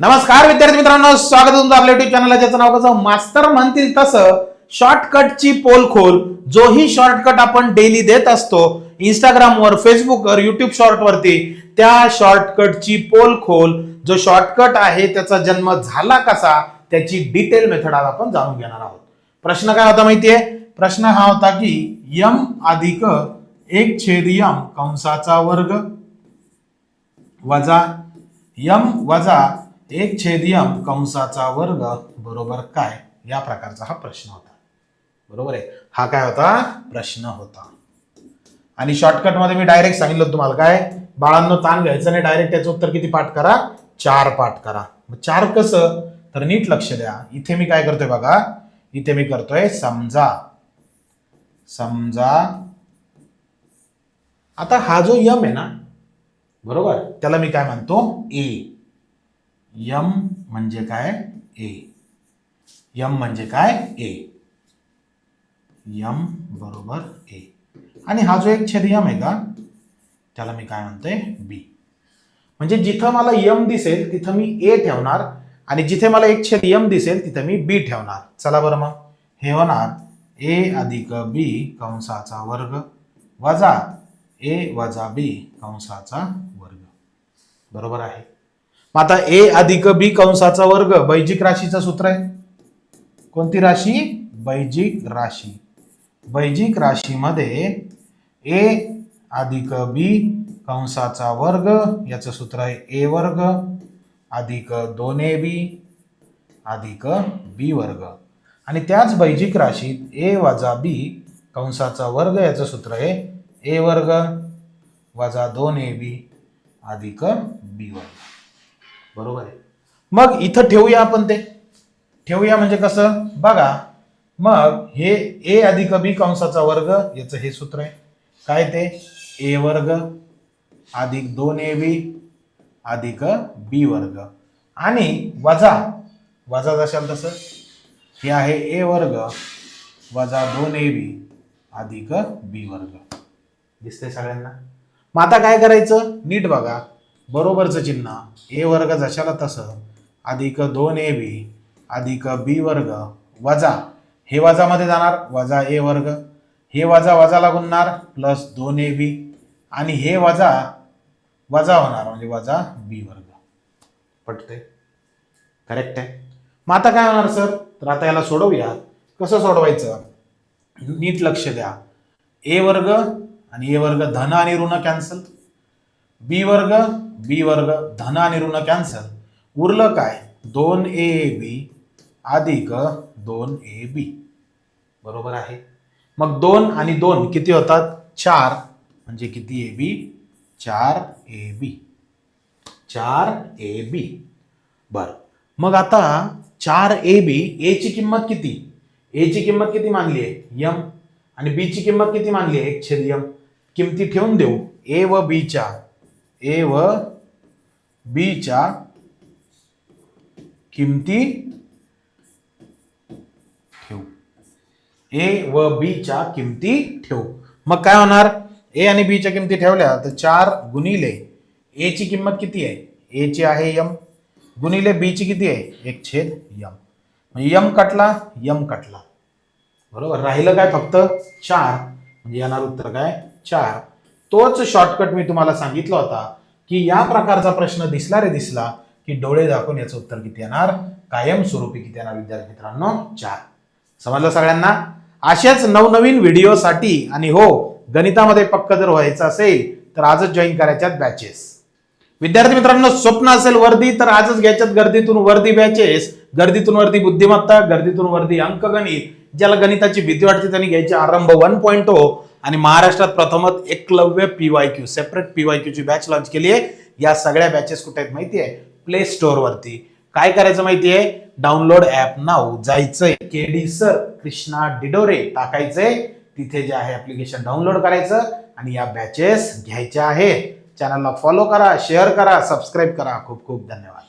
नमस्कार विद्यार्थी मित्रांनो स्वागत तुमचं आपल्या युट्यूब चॅनलला ज्याचं नाव कसं मास्तर म्हणतील तसं शॉर्टकटची पोल खोल जोही शॉर्टकट आपण डेली देत असतो. इंस्टाग्रामवर फेसबुकवर युट्यूब शॉर्ट वरती त्या शॉर्टकटची पोल खोल जो शॉर्टकट आहे त्याचा जन्म झाला कसा त्याची डिटेल मेथड आज आपण जाणून घेणार आहोत. प्रश्न काय होता माहितीये? प्रश्न हा होता की यम अधिक एक छेद यम कंसाचा वर्ग वजा यम वजा एक छेदयम कंसाचा वर्ग बरोबर काय? या प्रकारचा हा प्रश्न होता. बरोबर आहे? हा काय होता? प्रश्न होता. आणि शॉर्टकटमध्ये मी डायरेक्ट सांगितलं तुम्हाला काय? बाळांनो ताण घ्यायचं नाही. डायरेक्ट त्याचं उत्तर किती पाठ करा? चार पाठ करा. मग चार कसं? तर नीट लक्ष द्या. इथे मी काय करतोय बघा? इथे मी करतोय समजा. समजा. आता हा जो यम आहे ना बरोबर? त्याला मी काय म्हणतो? ए यम म्हणजे काय? ए. यम म्हणजे काय? ए. यम बरोबर ए. आणि हा जो एक छेद यम आहे का? त्याला मी काय म्हणतोय? बी. म्हणजे जिथं मला यम दिसेल तिथं मी ए ठेवणार आणि जिथे मला एक छेद यम दिसेल तिथं मी बी ठेवणार. चला बरं मग. हे होणार ए अधिक बी कंसाचा वर्ग वजा ए वजा बी कंसाचा वर्ग. बरोबर आहे. मग आता ए अधिक बी कंसाचा वर्ग बैजिक राशीचं सूत्र आहे. कोणती राशी? बैजिक राशी. बैजिक राशीमध्ये ए अधिक बी कंसाचा वर्ग याचं सूत्र आहे ए वर्ग अधिक दोन ए बी अधिक बी वर्ग. आणि त्याच बैजिक राशीत ए वजा बी कंसाचा वर्ग याचं सूत्र आहे ए वर्ग वजा दोन ए बी अधिक बी वर्ग. बरोबर आहे. मग इथं ठेवूया आपण ते. ठेवूया म्हणजे कसं? बघा मग हे ए अधिक बी कंसाचा वर्ग याचं हे सूत्र आहे. काय ते? ए वर्ग अधिक दोन ए बी अधिक बी वर्ग. आणि वजा वजा जशाल तसं हे आहे ए वर्ग वजा दोन ए बी अधिक बी वर्ग. दिसते सगळ्यांना? मग आता काय करायचं? नीट बघा. बरोबरचं चिन्ह. ए वर्ग जशाला तसं. अधिक दोन ए बी अधिक बी वर्ग वजा. हे वजामध्ये जाणार वजा ए वर्ग. हे वजा वजाला गुणणार प्लस दोन ए बी. आणि हे वजा वजा होणार म्हणजे वजा बी वर्ग. पटते करेक्ट आहे? मग आता काय होणार सर? तर आता याला सोडवूया. कसं सोडवायचं? नीट लक्ष द्या. ए वर्ग आणि ए वर्ग धन आणि ऋण कॅन्सल बी वर्ग बी वर्ग धन आणि ऋण कॅन्सल उरलं काय? दोन ए बी. अधिक दोन ए बी. बरोबर आहे? मग दोन आणि दोन किती होतात? चार. म्हणजे किती ए बी? चार ए बी. चार ए बी. बर. मग आता चार ए बी ए ची किंमत किती? ए ची किंमत किती मानली आहे? यम. आणि बी ची किंमत किती मानली आहे? एक छेद यम. किमती ठेवून देऊ. ए व बीच्या ए व बीच्या किमती ठेवू. ए व बीच्या किमती ठेवू. मग काय होणार? ए आणि बीच्या किमती ठेवल्या तर चार गुणिले ए ची किंमत किती आहे? ए ची आहे यम. गुणिले बी ची किती आहे? एक छेद यम. म्हणजे यम कटला यम कटला. बरोबर? राहिलं काय फक्त? चार. म्हणजे येणार उत्तर काय? चार. तोच शॉर्टकट मी तुम्हाला सांगितला होता की या प्रकारचा प्रश्न दिसला रे दिसला की डोळे दाखवून याचं उत्तर किती येणार? कायमस्वरूपी किती येणार विद्यार्थी मित्रांनो? चार. समजलं सगळ्यांना? अशाच नवनवीन व्हिडिओसाठी आणि हो गणितामध्ये पक्क जर व्हायचं असेल तर आजच जॉईन करायच्यात बॅचेस विद्यार्थी मित्रांनो स्वप्न असेल वर्दी तर आजच घ्यायच्यात गर्दीतून वर्दी बॅचेस गर्दीतून वर्दी बुद्धिमत्ता गर्दीतून वर्दी अंकगणित. ज्याला गणिताची भीती वाटते त्यांनी घ्यायची आरंभ वन पॉईंट हो आणि महाराष्ट्रात प्रथमच Eklavya PY Q separate PY Q ची बॅच लॉन्च केली आहे. या सगळ्या बॅचेस कुठे आहेत माहिती आहे? प्ले स्टोअरवरती काय करायचं माहिती आहे? डाउनलोड ऍप नाव जायचंय. केडी सर कृष्णा डिडोरे टाकायचंय. तिथे जे आहे ऍप्लिकेशन डाउनलोड करायचं आणि या बॅचेस घ्यायच्या आहे चॅनलला फॉलो करा शेअर करा सबस्क्राईब करा. खूप खूप धन्यवाद.